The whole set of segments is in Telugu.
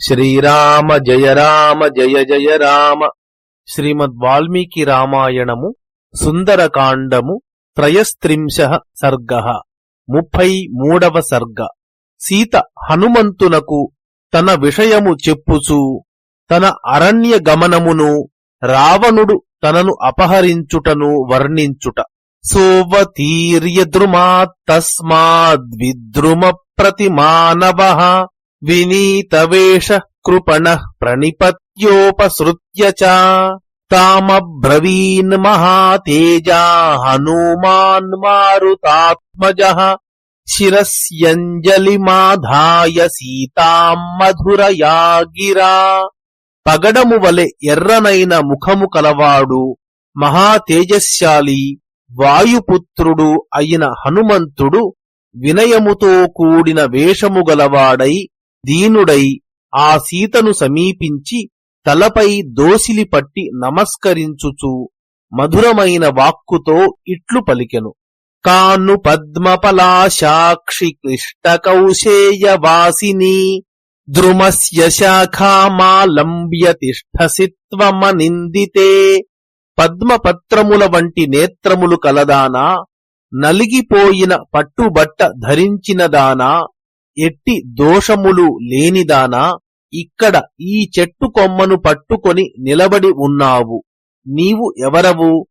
శ్రీరామ జయ రామ జయ జయ రామ. శ్రీమద్ వాల్మీకి రామాయణము సుందరకాండము త్రయస్త్రింశ సర్గ. ముప్పై మూడవ సర్గ. సీత హనుమంతునకు తన విషయము చెప్పుచూ తన అరణ్య గమనమును రావణుడు తనను అపహరించుటను వర్ణించుట. సోవతీర్యద్రుమాత్తస్మాద్విద్రుమ ప్రతిమానవ. వినీతవేష కృపణ ప్రణిపత్యోపసృత్య చ తామబ్రవీన్ మహాతేజా హనుమాన్ మారుతాత్మజ శిరస్యంజలిమాధాయ సీతాం మధురయా గిరా పగడము వలె ఎర్రనైన ముఖము కలవాడు మహాతేజశాలి వాయుపుత్రుడు అయిన హనుమంతుడు వినయముతో కూడిన వేషము గలవాడై దీనుడై ఆ సీతను సమీపించి తలపై దోసిలి పట్టి నమస్కరించుచు మధురమైన వాక్కుతో ఇట్లు పలికెను. కాను పద్మపలాశాక్షి క్లిష్ట కౌశేయ వాసిని ద్రుమస్య శాఖామాలంబ్య తిష్టసిత్వమనిందితే పద్మపత్రముల వంటి నేత్రములు కలదానా నలిగిపోయిన పట్టుబట్ట ధరించినదానా ఎట్టి దోషములు లేనిదానా ఇక్కడ ఈ చెట్టు కొమ్మను పట్టుకొని నిలబడి ఉన్నావు. నీవు ఎవరవు?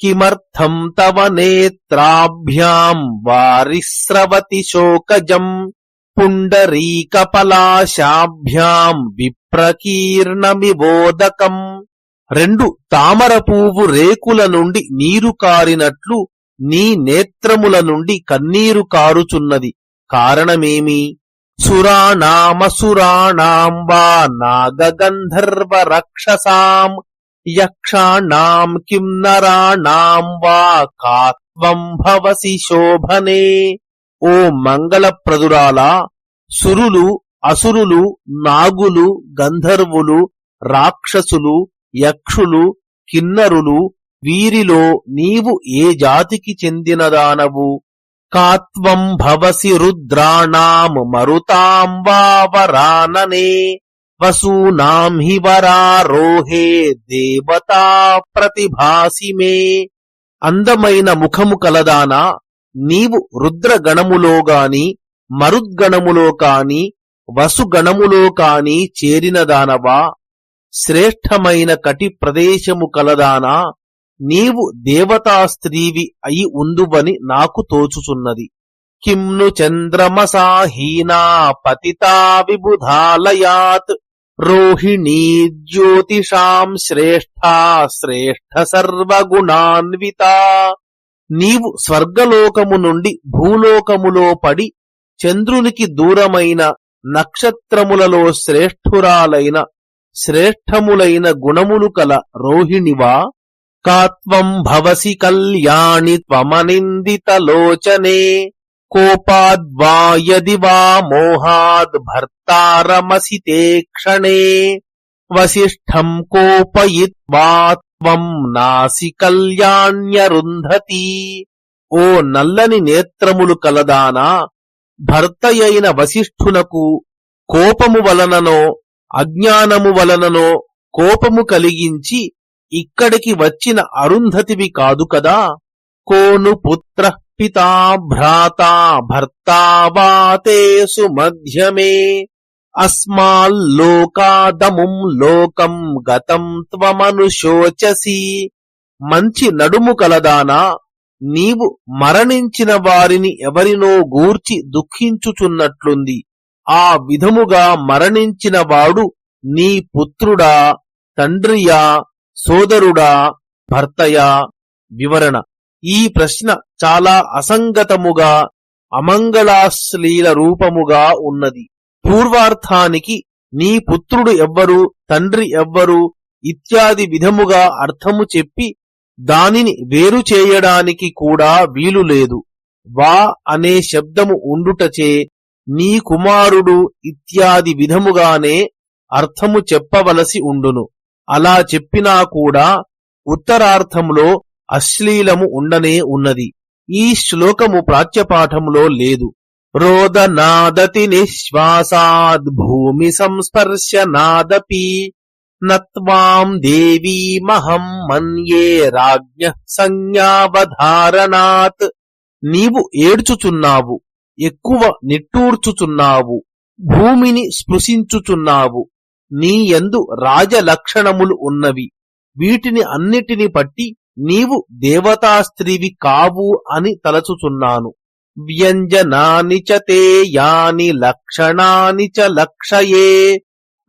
కిమర్థం తవ నేత్రాభ్యాం వారిస్రవతి శోకజం పుండరీకపలాశాభ్యాం విప్రకీర్ణమివోదకం. రెండు తామర పువ్వు రేకుల నుండి నీరు కారినట్లు నీ నేత్రముల నుండి కన్నీరు కారుచున్నది. కారణమేమి? సురాణామసురాణాం వా నాగగంధర్వ రక్షసాం యక్షాణాం కిం నరాణాం వా కాత్వం భవసి శోభనే. ఓ మంగళప్రదురాలా సురులు అసురులు నాగులు గంధర్వులు రాక్షసులు యక్షులు కిన్నరులు వీరిలో నీవు ఏ జాతికి చెందినదానవు? కాత్వం భవసి రుద్రాణాం మరుతాం వావరాననే వసూనాం హి వరారోహే దేవతా ప్రతిభాసి మే అందమైన ముఖము కలదానా నీవు రుద్రగణములో గాని మరుద్గణములో కాని వసుగణములో కాని చేరినదానవా? శ్రేష్టమైన కటి ప్రదేశము కలదానా నీవు దేవతా స్త్రీవి అయి ఉందువని నాకు తోచుచున్నది. కిమ్ను చంద్రమసాహీనా పతితా విబుధాలయాత్ రోహిణీ జ్యోతిషాం శ్రేష్టా శ్రేష్ఠ సర్వగుణాన్విత. నీవు స్వర్గలోకము నుండి భూలోకములో పడి చంద్రునికి దూరమైన నక్షత్రములలో శ్రేష్ఠురాలైన శ్రేష్టములైన గుణములు కల రోహిణివా? కాత్వం భవసి కళ్యాణి త్వమనిందితలోచనే కోపాద్వా యది వా మోహాద్ భర్తారమసి తే క్షణే వసిష్ఠం కోపయిత్వా త్వం నాసి కళ్యాణ్యరుంధతి ఓ నల్లని నేత్రములు కలదానా భర్తయైన వశిష్ఠునకు కోపము వలననో అజ్ఞానము వలననో కోపము కలిగించి ఇక్కడికి వచ్చిన అరుంధతివి కాదు కదా? కోను పుత్ర పితా భ్రాత భర్తావాతేసు మధ్యమే. అస్మాల్లోకాదముం లోకం గతం త్వమనుశోచసి. మంచి నడుము కలదానా? నీవు మరణించిన వారిని ఎవరినో గూర్చి దుఃఖించుచున్నట్లుంది. ఆ విధముగా మరణించిన వాడు నీ పుత్రుడా తండ్రియా సోదరుడా భర్తయా వివరణ. ఈ ప్రశ్న చాలా అసంగతముగా అమంగళాశ్లీల రూపముగా ఉన్నది. పూర్వార్థానికి నీ పుత్రుడు ఎవ్వరు తండ్రి ఎవ్వరు ఇత్యాది విధముగా అర్థము చెప్పి దానిని వేరు చేయడానికి కూడా వీలు లేదు. వా అనే శబ్దము ఉండుటచే నీ కుమారుడు ఇత్యాది విధముగానే అర్థము చెప్పవలసి ఉండును. అలా చెప్పినా కూడా ఉత్తరార్థంలో అశ్లీలము ఉండనే ఉన్నది. ఈ శ్లోకము ప్రాచ్యపాఠములో లేదు. రోదనాదతి నిశ్వాసాద్ భూమి సంస్పర్శనాదపి నత్వాం దేవీమహం మన్యే రాజ్ఞ సంజ్ఞావధారణాత్. నీవు ఏడ్చుచున్నావు ఎక్కువ నిట్టూర్చుచున్నావు భూమిని స్పృశించుచున్నావు నీ యందు రాజలక్షణములు ఉన్నవి. వీటిని అన్నిటిని పట్టి నీవు దేవతాస్త్రీవి కావు అని తలచుచున్నాను. వ్యంజనాని చ యాని లక్షణాని చ లక్షయే.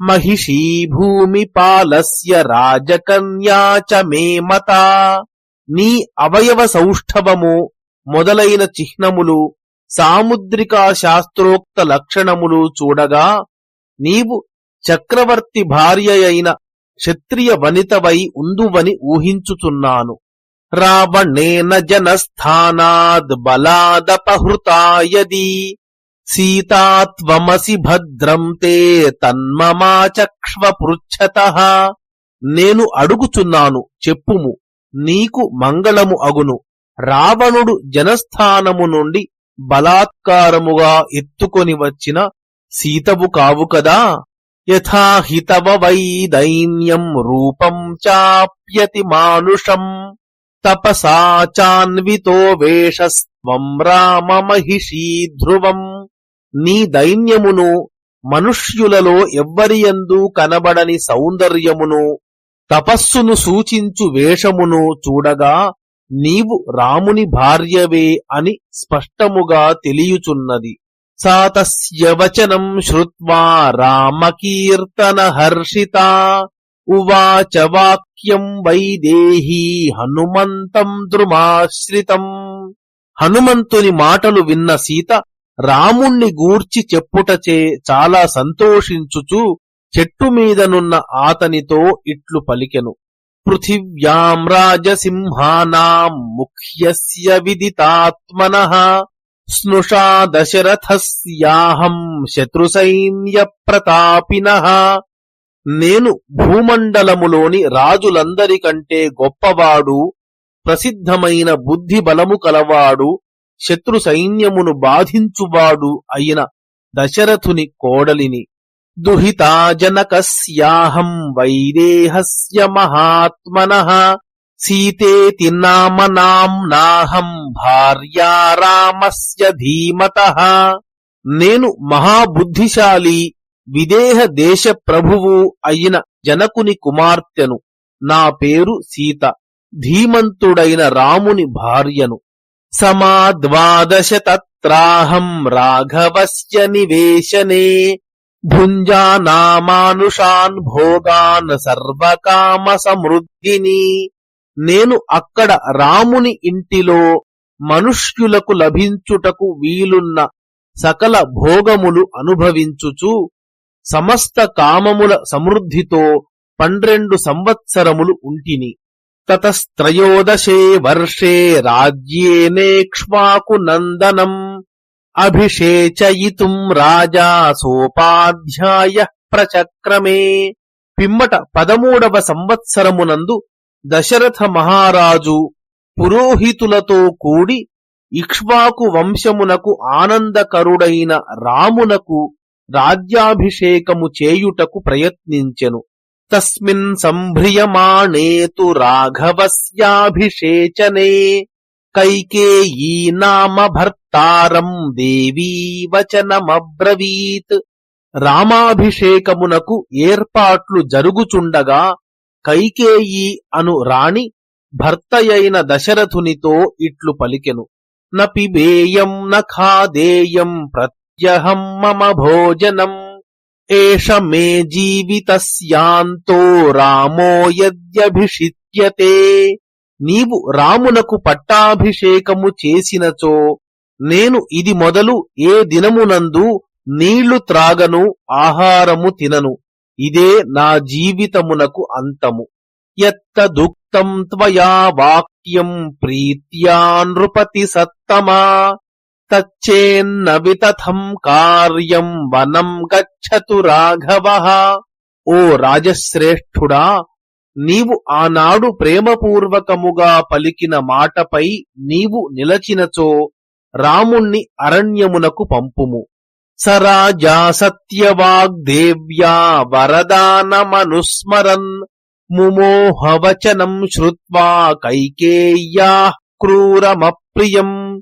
మహిషీ భూమిపాలస్య రాజకన్యా చ మే మత. నీ అవయవ సౌష్ఠవము మొదలైన చిహ్నములు సాముద్రికా శాస్త్రోక్త లక్షణములు చూడగా నీవు చక్రవర్తి భార్యయైన క్షత్రియ వనితవై ఉందువని ఊహించుచున్నాను. రావణేన జనస్థానాద్ బలాదపహృతాయది. సీతాత్వమసి భద్రం తే తన్మమాచక్ష్వ పృచ్ఛత నేను అడుగుచున్నాను చెప్పుము నీకు మంగళము అగును. రావణుడు జనస్థానము నుండి బలాత్కారముగా ఎత్తుకొని వచ్చిన సీతవు కావు కదా? యథాహితవ వై దైన్యం రూపం చాప్యతి మానుషం. తపసా చాన్వితో వేషస్వం రామమహిషీ ధ్రువం. నీ దైన్యమును మనుష్యులలో ఎవ్వరియందు కనబడని సౌందర్యమును తపస్సును సూచించు వేషమును చూడగా నీవు రాముని భార్యవే అని స్పష్టముగా తెలియుచున్నది. సాతస్య వచనం శ్రుత్వా రామకీర్తన హర్షిత ఉవాచ వాక్యం వైదేహీ హనుమంతం ద్రుమాశ్రితం హనుమంతుని మాటలు విన్న సీత రాముణ్ణి గూర్చి చెప్పుటచే చాలా సంతోషించుచు చెట్టు మీదనున్న ఆతనితో ఇట్లు పలికెను. పృథివ్యాం రాజసింహానాం ముఖ్యస్య విదితాత్మన। స్నుషా దశరథస్యాహం శత్రుసైన్య ప్రతాపిన నేను భూమండలములోని రాజులందరికంటే గొప్పవాడు ప్రసిద్ధమైన బుద్ధి బలము కలవాడు శత్రు సైన్యమును బాధించువాడు అయిన దశరథుని కోడలిని. దుహితా జనకస్యాహం వైదేహస్య మహాత్మన। సీతే నామ నాహం భార్యా రామస్య ధీమత. నేను మహాబుద్ధిశాలి విదేహ దేశ ప్రభువు అయిన జనకుని కుమార్తెను. నా పేరు సీత ధీమంతుడైన రాముని భార్యను. సమాద్వాదశత్రాహం రాఘవస్య నివేశనే. భుంజానామానుషాన్ భోగాన్ సర్వకామ సమృద్ధిని. నేను అక్కడ రాముని ఇంటిలో మనుష్యులకు లభించుటకు వీలున్న సకల భోగములు అనుభవించుచు సమస్త కామముల సమృద్ధితో పన్నెండు సంవత్సరములు ఉంటిని. తతస్త్రయోదశే వర్షే రాజ్యేనేక్ష్వాకు నందనం. అభిషేచయితుం రాజా సోపాధ్యాయ ప్రచక్రమే. పిమ్మట పదమూడవ సంవత్సరమునందు దశరథ మహారాజు పురోహితులతో కూడి ఇక్ష్వాకు వంశమునకు ఆనందకరుడైన రామునకు రాజ్యాభిషేకము చేయుటకు ప్రయత్నించెను. తస్మిన్ సంభ్రియమాణేతు రాఘవస్యాభిషేచనే కైకేయీ నామ భర్తారం దేవీ వచనమబ్రవీత్ రామాభిషేకమునకు ఏర్పాట్లు జరుగుచుండగా కైకేయి అను రాణి భర్తయైన దశరథునితో ఇట్లు పలికెను. నపిబేయం నఖాదేయం ప్రత్యహం మమ భోజనం. ఏష మే జీవితస్యాంతో రామో యద్యభిషిచ్యతే. నీవు రామునకు పట్టాభిషేకము చేసినచో నేను ఇది మొదలు ఏ దినమునందు నీళ్ళు త్రాగను ఆహారము తినను. ఇదే నా జీవితమునకు అంతము. ఎత్తదుక్తం త్వయా వాక్యం ప్రీత్యా నృపతి సత్తమా. తచ్చేన్న వితథం కార్యం వనం గచ్చతు రాఘవ. ఓ రాజశ్రేష్ఠుడా నీవు ఆనాడు ప్రేమపూర్వకముగా పలికిన మాటపై నీవు నిలచినచో రాముణ్ణి అరణ్యమునకు పంపుము. సరాజా సత్యవాగ్దేవ్యా వరదానమనుస్మరన్ ముమోహవచనం శ్రుత్వా కైకేయ్యా క్రూరమప్రియం.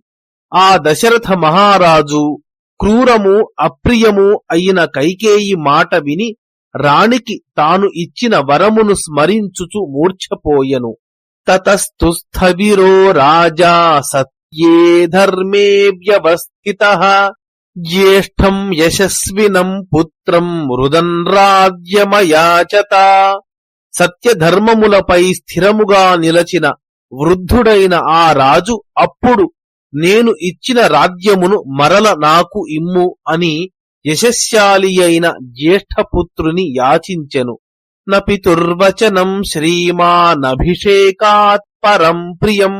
ఆ దశరథ మహారాజు క్రూరము అప్రియము అయిన కైకేయి మాట విని రాణికి తాను ఇచ్చిన వరమును స్మరించుచు మూర్ఛపోయెను. తతస్థు స్థవిరో రాజా సత్యే ధర్మే వ్యవస్థిత. జ్యేష్ఠం యశస్వినం పుత్రం రుదన్రాజ్యమయాచత సత్యధర్మములపై స్థిరముగా నిలచిన వృద్ధుడైన ఆ రాజు అప్పుడు నేను ఇచ్చిన రాజ్యమును మరల నాకు ఇమ్ము అని యశస్శాలి అయిన జ్యేష్ఠపుత్రుని యాచించెను. నపితుర్వచనం శ్రీమానభిషేకాత్ పరం ప్రియం।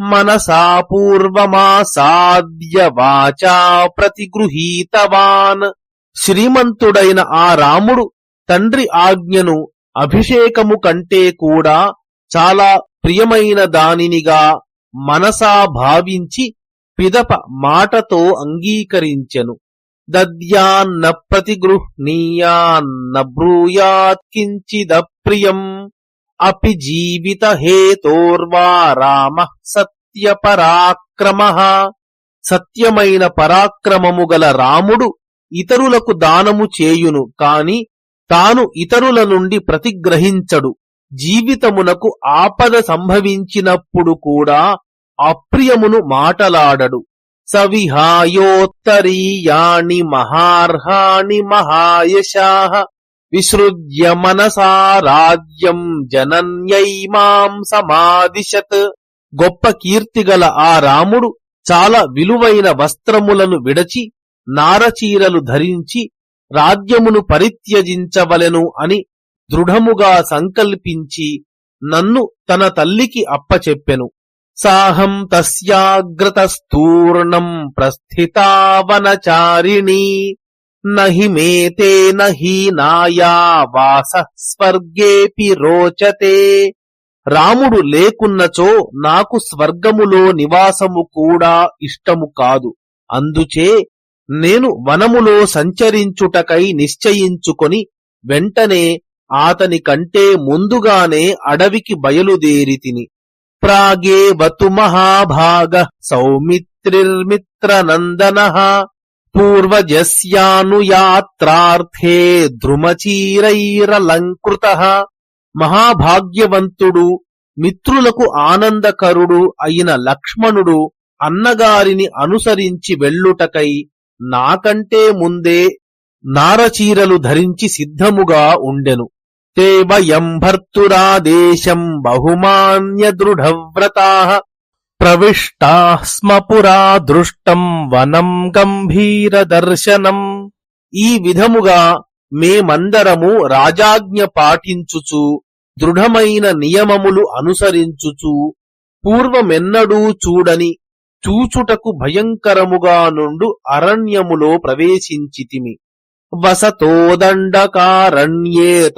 మనసా పూర్వమాసాద్య వాచా ప్రతిగృహీతవాన్. శ్రీమంతుడైన ఆ రాముడు తండ్రి ఆజ్ఞను అభిషేకము కంటే కూడా చాలా ప్రియమైన దానినిగా మనసా భావించి పిదప మాటతో అంగీకరించెను. దద్యాన్న ప్రతిగృహ్ణీయాన్న బ్రూయాత్ కించిదప్రియం. అపి జీవిత హేతోర్వా రామ సత్య పరాక్రమ సత్యమైన పరాక్రమము గల రాముడు ఇతరులకు దానము చేయును కాని తాను ఇతరుల నుండి ప్రతిగ్రహించడు. జీవితమునకు ఆపద సంభవించినప్పుడు కూడా అప్రియమును మాటలాడడు. సవిహాయోత్తరీయాణి మహార్హాణి మహాయశాః। విసృజ్య మనసా రాజ్యం జనన్యైమాం సమాదిశత్. గొప్ప కీర్తిగల ఆ రాముడు చాలా విలువైన వస్త్రములను విడచి నారచీరలు ధరించి రాజ్యమును పరిత్యజించవలెను అని దృఢముగా సంకల్పించి నన్ను తన తల్లికి అప్పచెప్పెను. సాహం తస్యాగ్రతస్తూర్ణం ప్రస్థితావనచారిణీ. నహి మేతే నహీనాయా వాస స్వర్గేపి రోచతే. రాముడు లేకున్నచో నాకు స్వర్గములో నివాసము కూడా ఇష్టము కాదు. అందుచే నేను వనములో సంచరించుటకై నిశ్చయించుకొని వెంటనే ఆతని కంటే ముందుగానే అడవికి బయలుదేరితిని. తిని ప్రాగేవతు మహాభాగ సౌమిత్రిర్మిత్రనందన పూర్వజస్యానుయాత్రార్థే ధ్రుమచీరైరలంకృత. మహాభాగ్యవంతుడు మిత్రులకు ఆనందకరుడు అయిన లక్ష్మణుడు అన్నగారిని అనుసరించి వెళ్ళుటకై నాకంటే ముందే నారచీరలు ధరించి సిద్ధముగా ఉండెను. తే భర్తురాదేశం బహుమాన్య దృఢవ్రతా ప్రవిష్టా స్మ పురా దృష్టం వనం గంభీర దర్శనం ఈ విధముగా మేమందరము రాజాజ్ఞ పాటించుచు దృఢమైన నియమములు అనుసరించుచు పూర్వమెన్నడూ చూడని చూచుటకు భయంకరముగా నుండు అరణ్యములో ప్రవేశించితిమి. వసతోదండకారణ్యే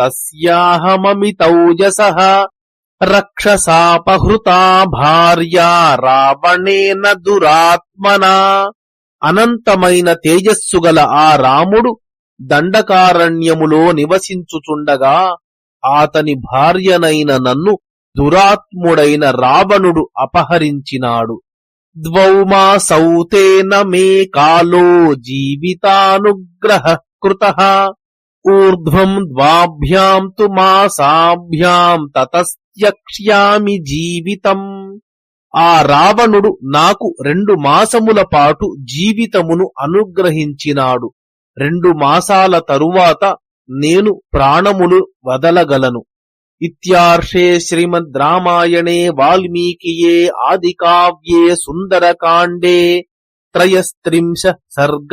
తస్యాహమమితౌజస రక్షసాపహృతా భార్యా రావణేన దురాత్మనా. అనంతమైన తేజస్సు గల ఆ రాముడు దండకారణ్యములో నివసించుచుండగా ఆతని భార్యనైన నన్ను దురాత్ముడైన రావణుడు అపహరించినాడు. ద్వౌమా సౌతేన మే కాలో జీవితానుగ్రహ కృత ఊర్ధ్వం ద్వాభ్యాం తు మాసాభ్యాం తతస్త్యక్ష్యామి జీవితం ఆ రావణుడు నాకు రెండు మాసముల పాటు జీవితమును అనుగ్రహించినాడు. రెండు మాసాల తరువాత నేను ప్రాణములు వదలగలను. ఇత్యార్షే శ్రీమద్ రామాయణే వాల్మీకియే ఆదికావ్యే సుందరకాండే త్రయస్త్రింశ సర్గ।